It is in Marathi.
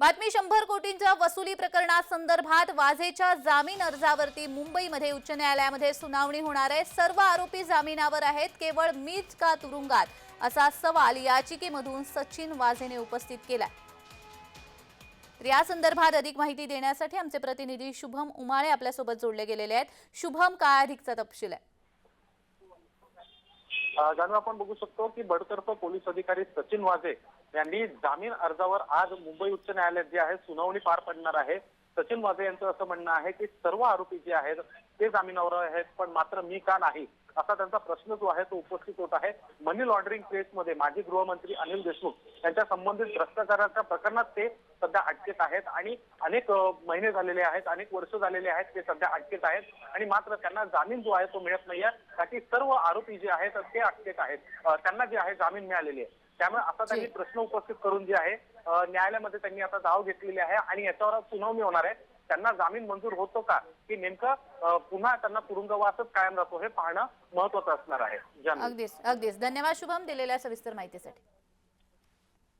बातमी शंभर कोटींच्या वसुली प्रकरणासंदर्भात वाझेच्या जामीन अर्जावरती मुंबईमध्ये उच्च न्यायालयामध्ये सुनावणी होणार आहे. सर्व आरोपी जामिनावर आहेत. केवळ मीच का तुरुंगात? असा सवाल याचिकेमधून सचिन वाझेने उपस्थित केलाय. तर या संदर्भात अधिक माहिती देण्यासाठी आमचे प्रतिनिधी शुभम उमाळे आपल्यासोबत जोडले गेलेले आहेत. शुभम काय अधिकचा तपशील आहे? जाणून आपण बघू शकतो की बडतर्फ पोलीस अधिकारी सचिन वाझे यांनी जामीन अर्जावर आज मुंबई उच्च न्यायालयात जे आहे सुनावणी पार पडणार आहे. सचिन वाझे यांचं असं म्हणणं आहे की सर्व आरोपी जे आहेत ते जामिनावर आहेत पण मात्र मी का नाही? असा त्यांचा प्रश्न जो आहे तो उपस्थित होत आहे. मनी लॉन्ड्रिंग केसमध्ये माजी गृहमंत्री अनिल देशमुख यांच्या संबंधित भ्रष्टाचाराच्या प्रकरणात ते सध्या अटकेत आहेत आणि अनेक महिने झालेले आहेत अनेक वर्ष झालेले आहेत ते सध्या अटकेत आहेत आणि मात्र त्यांना जामीन जो आहे तो मिळत नाहीये. कारण सर्व आरोपी जे आहेत ते अटकेत आहेत. त्यांना जे आहे जामीन मिळालेली आहे. त्यामुळे असा त्यांनी. प्रश्न उपस्थित करून जे आहे न्यायालयामध्ये त्यांनी आता धाव घेतलेली आहे आणि याच्यावर सुनावणी होणार आहे. त्यांना जामीन मंजूर होतो का? की नेमकं पुन्हा त्यांना तुरुंगवासच कायम राहतो हे पाहणं महत्वाचं असणार आहे. अगदीच अगदीच. धन्यवाद. शुभम दिलेल्या सविस्तर माहितीसाठी.